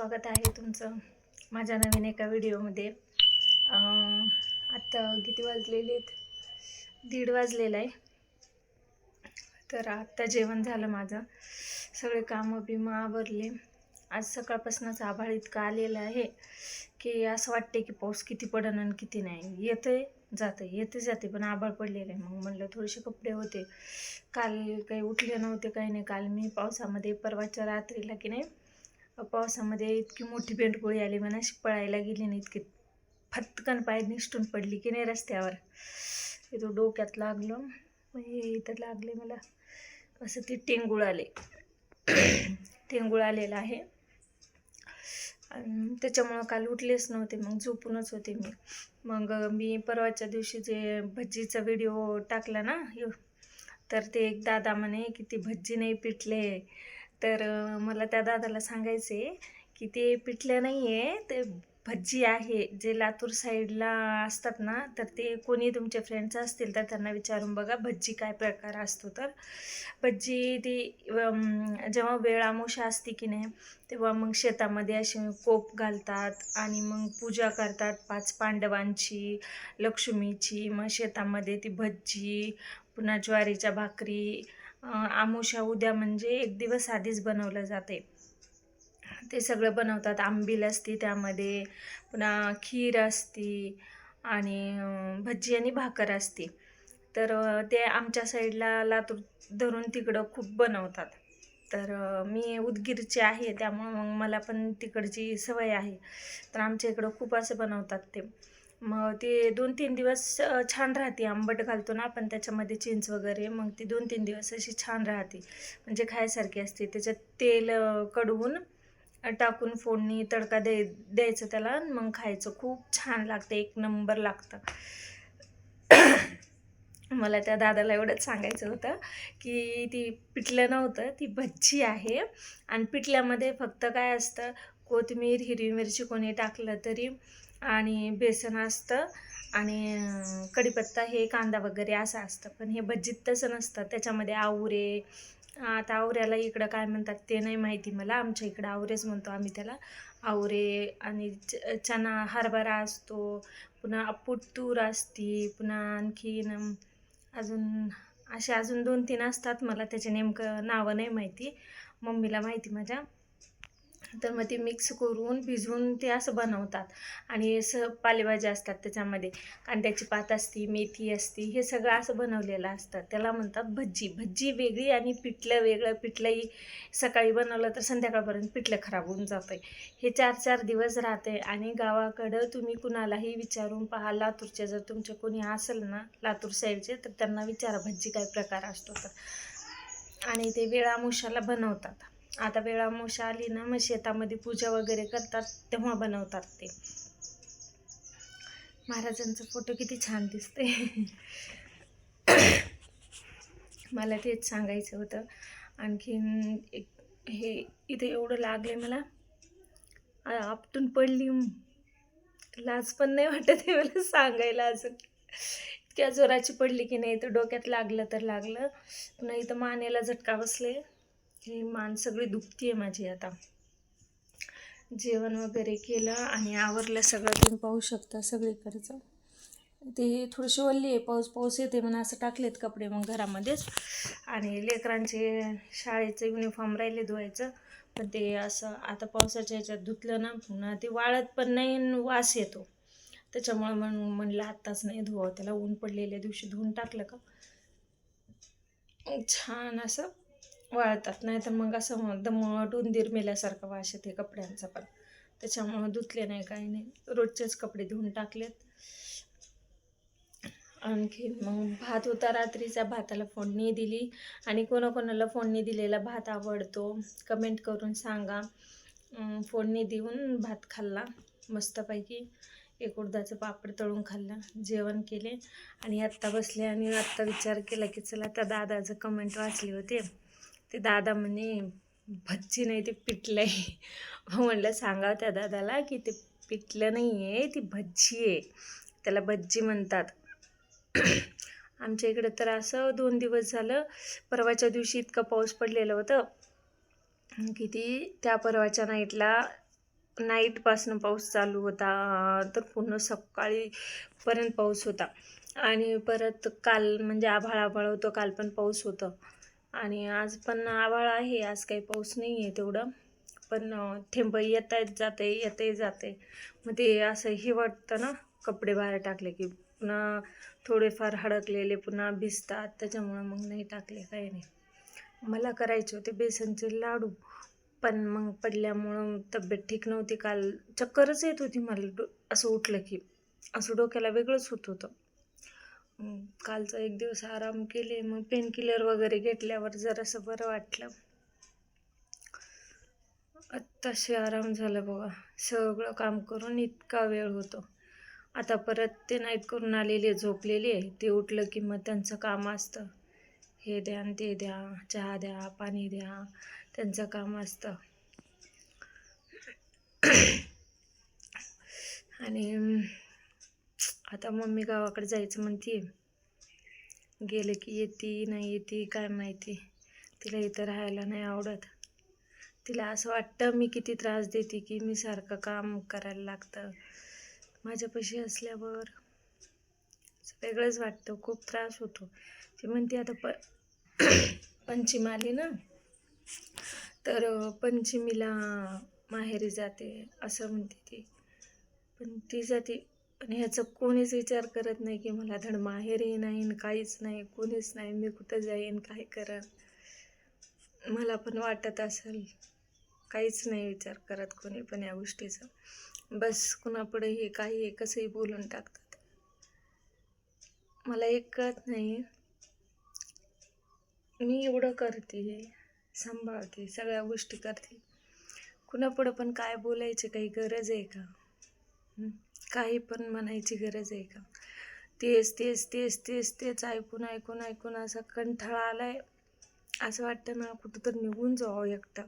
स्वागत आहे तुमचं माझ्या नवीन एका व्हिडिओमध्ये. आत्ता किती वाजलेले आहेत दीड वाजलेलं आहे. तर आत्ता जेवण झालं माझं. सगळे कामं बिमं आवरले. आज सकाळपासूनच आभाळ इतकं आलेलं आहे की असं वाटते की पाऊस किती पडन आणि किती नाही. येतंय जातं येते जाते पण आभाळ पडलेलं आहे. मग म्हणलं थोडेसे कपडे होते. काल काही उठले नव्हते काही नाही. काल मी पावसामध्ये परवाच्या रात्रीला की नाही पावसामध्ये इतकी मोठी पेंटगोळी आली म्हणा अशी पळायला गेली नाही इतकी. फटकन पाय निष्ठून पडली की नाही रस्त्यावर. इथं डोक्यात लागलो. हे इथं लागले मला. असं ते टेंगूळ आले. टेंगूळ आलेलं आहे. आणि त्याच्यामुळं काल उठलेच नव्हते मग झोपूनच होते मी. मग मी परवाच्या दिवशी जे भज्जीचा व्हिडिओ टाकला ना तर ते एक दादा म्हणे की ती भज्जी नाही पिटले. तर मला त्या दादाला सांगायचे की ते पिठलं नाही आहे ते भज्जी आहे. जे लातूर साईडला असतात ना तर ते कोणी तुमचे फ्रेंड्स असतील तर त्यांना विचारून बघा भज्जी काय प्रकार असतो तर. भज्जी ती जेव्हा वेळ आमोशा असते की नाही तेव्हा मग शेतामध्ये असे कोप घालतात आणि मग पूजा करतात पाच पांडवांची लक्ष्मीची. मग शेतामध्ये ती भज्जी पुन्हा ज्वारीच्या भाकरी आमोशा आमुषा उद्या म्हणजे एक दिवस आधीच बनवलं जाते. ते सगळं बनवतात. आंबील असते त्यामध्ये पुन्हा खीर असती आणि भजी आणि भाकर असते. तर ते आमच्या साईडला लातूर धरून तिकडं खूप बनवतात. तर मी उदगीरची आहे त्यामुळं मग मला पण तिकडची सवय आहे. तर आमच्या इकडं खूप असं बनवतात ते. मग ते दोन तीन दिवस छान राहते. आंबट घालतो ना आपण त्याच्यामध्ये चिंच वगैरे मग ती दोन तीन दिवस अशी छान राहते. म्हणजे खायसारखी असते. त्याच्यात तेल कडवून टाकून फोडणी तडका दे द्यायचं त्याला मग खायचं. खूप छान लागतं. एक नंबर लागतं. मला त्या दादाला एवढंच सांगायचं होतं की ती पिठलं नव्हतं ती भज्जी आहे. आणि पिठल्यामध्ये फक्त काय असतं कोथिंबीर हिरवी मिरची कोणी टाकलं तरी आणि बेसन असतं आणि कढीपत्ता हे कांदा वगैरे असं असतं. पण हे भज्जीत तसं नसतं. त्याच्यामध्ये आवरे आता आवऱ्याला इकडं काय म्हणतात ते नाही माहिती मला. आमच्या इकडं आवरेच म्हणतो आम्ही त्याला. आवरे आणि च चना हरभरा असतो पुन्हा अपूट तूर असती पुन्हा आणखीन अजून असे अजून दोन तीन असतात. मला त्याचे नेमकं नावं नाही माहिती. मम्मीला माहिती माझ्या. तर मग ते मिक्स करून भिजवून ते असं बनवतात. आणि असं पालेभाज्या असतात त्याच्यामध्ये. कांद्याची पात असती मेथी असती हे सगळं असं बनवलेलं असतं. त्याला म्हणतात भज्जी. भज्जी वेगळी आणि पिठलं वेगळं. पिठलंही सकाळी बनवलं तर संध्याकाळपर्यंत पिठलं खराब होऊन जातं हे चार चार दिवस राहते आणि गावाकडं तुम्ही कुणालाही विचारून पहा. लातूरचे जर तुमचे कोणी असेल ना लातूर साईडचे तर त्यांना विचारा भज्जी काय प्रकार असतो तर. आणि ते वेळामुशाला बनवतात. आता वेळामुशा आली ना मग शेतामध्ये पूजा वगैरे करतात तेव्हा बनवतात ते. महाराजांचा फोटो किती छान दिसते मला तेच सांगायचं होतं. आणखीन एक हे इथे एवढं लागले मला. आपटून पडली. लाज पण नाही वाटत हे मला सांगायला अजून. इतक्या जोराची पडली की नाही तर डोक्यात लागलं तर लागलं. पुन्हा इथं मानेला झटका बसले ही मान सगळी दुखती आहे माझी आता. जेवण वगैरे केलं आणि आवरलं सगळं तुम्ही पाहू शकता सगळीकडचं. ते थोडीशी ओल्ली आहे पाऊस पाऊस येते म्हणून असं टाकलेत कपडे मग घरामध्येच. आणि लेकरांचे शाळेचं युनिफॉर्म राहिले धुवायचं पण ते असं आता पावसाच्या ह्याच्यात धुतलं ना पुन्हा ते वाळत पण नाही वास येतो. त्याच्यामुळं मग म्हणलं आत्ताच नाही धुवावं त्याला ऊन पडलेल्या दिवशी धुवून टाकलं का? छान असं. वाळतात. नाही तर मग असं दमट उंदीर मेल्यासारखं वास येते कपड्यांचा पण. त्याच्यामुळं धुतले नाही काही नाही. रोजचेच कपडे धुवून टाकलेत. आणखी मग भात होता रात्रीचा. भाताला फोडणी दिली. आणि कोणाकोणाला फोडणी दिलेला भात आवडतो कमेंट करून सांगा. फोडणी देऊन भात खाल्ला मस्तपैकी. एक उडदाचं पापड तळून खाल्लं जेवण केले. आणि आत्ता बसले आणि आत्ता विचार केला की चला त्या दादाचं कमेंट वाचली होते. ते दादा म्हणे भज्जी नाही ते पिटलं आहे म्हणलं सांगावं त्या दादाला की ते पिटलं नाही आहे ती भज्जी आहे. त्याला भज्जी म्हणतात. आमच्या इकडं तर असं दोन दिवस झालं परवाच्या दिवशी इतकं पाऊस पडलेलं होतं की ती त्या परवाच्या नाईटला नाईटपासनं पाऊस चालू होता तर पूर्ण सकाळीपर्यंत पाऊस होता. आणि परत काल म्हणजे आभाळ आभाळ होतं काल पण पाऊस होतं. आणि आज पण आभाळ आहे आज काही पाऊस नाही आहे तेवढं. पण थेंब येत आहेत जाते येते जाते. मग ते असं हे वाटतं ना कपडे बाहेर टाकले की पुन्हा थोडेफार हडकलेले पुन्हा भिजतात. त्याच्यामुळं मग नाही टाकले काही नाही. मला करायचे होते बेसनचे लाडू पण मग पडल्यामुळं तब्येत ठीक नव्हती. काल चक्करच येत होती मला डो असं उठलं की. असं डोक्याला वेगळंच होत होतं. कालचा एक दिवस आराम केले मग पेनकिलर वगैरे घेतल्यावर जरासं बरं वाटलं. आत्ताशी आराम झाला बघा. सगळं काम करून इतका वेळ होतो. आता परत ते नाईट करून आलेले झोपलेले ते उठलं की मग त्यांचं काम असतं. हे द्या आणि ते द्या चहा द्या पाणी द्या त्यांचं काम असतं. आणि आता मम्मी गावाकडे जायचं म्हणते गेले की येते नाही येते काय माहिती. तिला इथं राहायला नाही आवडत. तिला असं वाटतं मी किती त्रास देते की मी सारखं काम करायला लागतं. माझ्यापाशी असल्यावर वेगळंच वाटतं. खूप त्रास होतो. ती म्हणते आता प पंचमी आली ना तर पंचमीला माहेरी जाते असं म्हणते ती. पण ती जाते पण ह्याचं कोणीच विचार करत नाही की मला धड माहेरही नाही काहीच नाही कोणीच नाही मी कुठं जाईन काय करन. मला पण वाटत असेल काहीच नाही विचार करत कोणी पण या गोष्टीचा. बस कुणापुढेही काही कसंही बोलून टाकतात. मला एक कळत नाही मी एवढं करते सांभाळते सगळ्या गोष्टी करते. कुणापुढं पण काय बोलायची काही गरज आहे का? काही पण म्हणायची गरज आहे का? तेच तेच तेच तेच तेच ऐकून ऐकून ऐकून असा कंठाळा आलाय. असं वाटतं ना कुठं तर निघून जावं एकटं.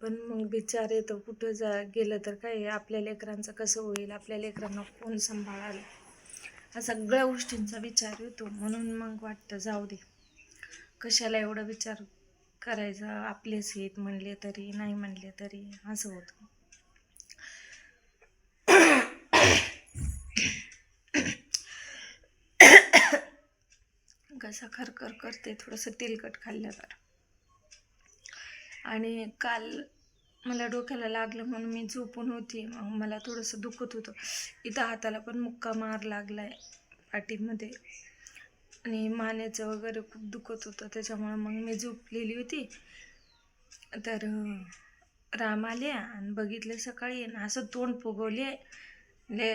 पण मग विचार येतो कुठं जा गेलं तर काय? आपल्या लेकरांचं कसं होईल? आपल्या लेकरांना कोण सांभाळाल? हा सगळ्या गोष्टींचा विचार येतो. म्हणून मग वाटतं जाऊ दे. कशाला एवढा विचार करायचा? आपलेच आहेत म्हणले तरी नाही म्हणले तरी असं होतं. घसा खरखर करते थोडंसं तेलकट खाल्ल्यावर. आणि काल मला डोक्याला लागलं म्हणून मी झोपून होती. मग मला थोडंसं दुखत होतं. इथं हाताला पण मुक्का मार लागला आहे पाठीमध्ये. आणि मानेचं वगैरे खूप दुखत होतं. त्याच्यामुळं मग मी झोपलेली होती. तर राम आले आणि बघितले सकाळी आणि असं तोंड फुगवले ले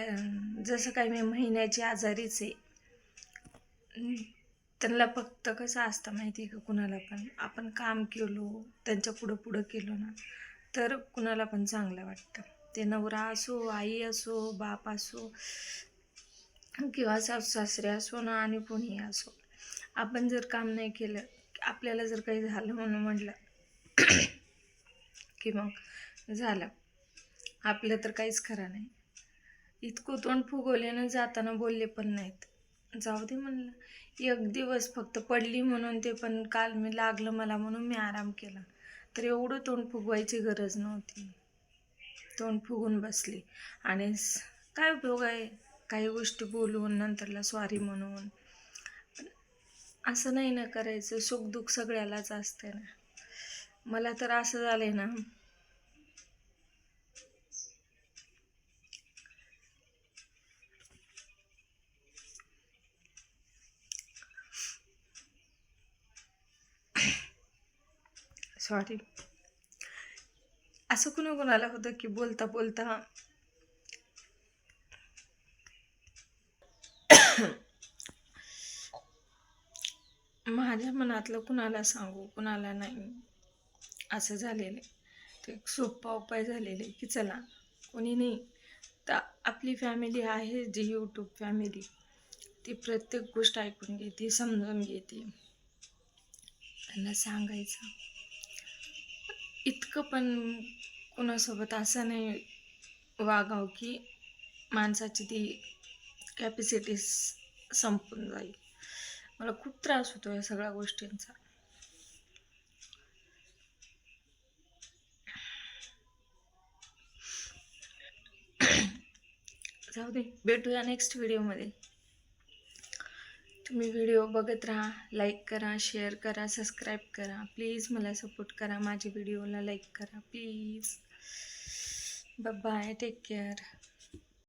जसं काही मी महिन्याची आजारीच आहे. त्यांना फक्त कसं असतं माहिती आहे का कुणाला पण? आपण काम केलो त्यांच्या पुढं पुढं केलो ना तर कुणाला पण चांगलं वाटतं. ते नवरा असो आई असो बाप असो किंवा सासू सासरे असो ना आणि कोणीही असो. आपण जर काम नाही केलं आपल्याला जर काही झालं म्हणून म्हटलं की मग झालं. आपलं तर काहीच खरं नाही. इतकं तोंड फुगवल्यानं जाताना बोलले पण नाहीत. जाऊ दे म्हणलं. एक दिवस फक्त पडली म्हणून ते पण काल मी लागलं मला म्हणून मी आराम केला. तर एवढं तोंड फुगवायची गरज नव्हती. तोंड फुगून बसली. आणि काय उपयोग आहे? काही गोष्टी बोलून नंतरला स्वारी म्हणून. असं नाही ना करायचं. सुखदुःख सगळ्यालाच असते ना. मला तर असं झालंय ना सॉरी. असं कुणा कुणाला होतं की बोलता बोलता माझ्या मनातलं कुणाला सांगू कुणाला नाही. असं झालेलं आहे. ते एक सोपा उपाय झालेला आहे की चला कोणी नाही. तर आपली फॅमिली आहे जी यूट्यूब फॅमिली ती प्रत्येक गोष्ट ऐकून घेते समजून घेते. त्यांना सांगायचं. इतकं पण कुणासोबत असं नाही वागाव की माणसाची ती कॅपॅसिटी संपून जाईल. मला खूप त्रास होतो या सगळ्या गोष्टींचा. जाऊ दे भेटूया नेक्स्ट व्हिडिओमध्ये तुम्ही व्हिडिओ बघत राहा लाईक करा शेअर करा सबस्क्राईब करा. प्लीज मला सपोर्ट करा माझ्या व्हिडिओला लाईक करा प्लीज बाय टेक केअर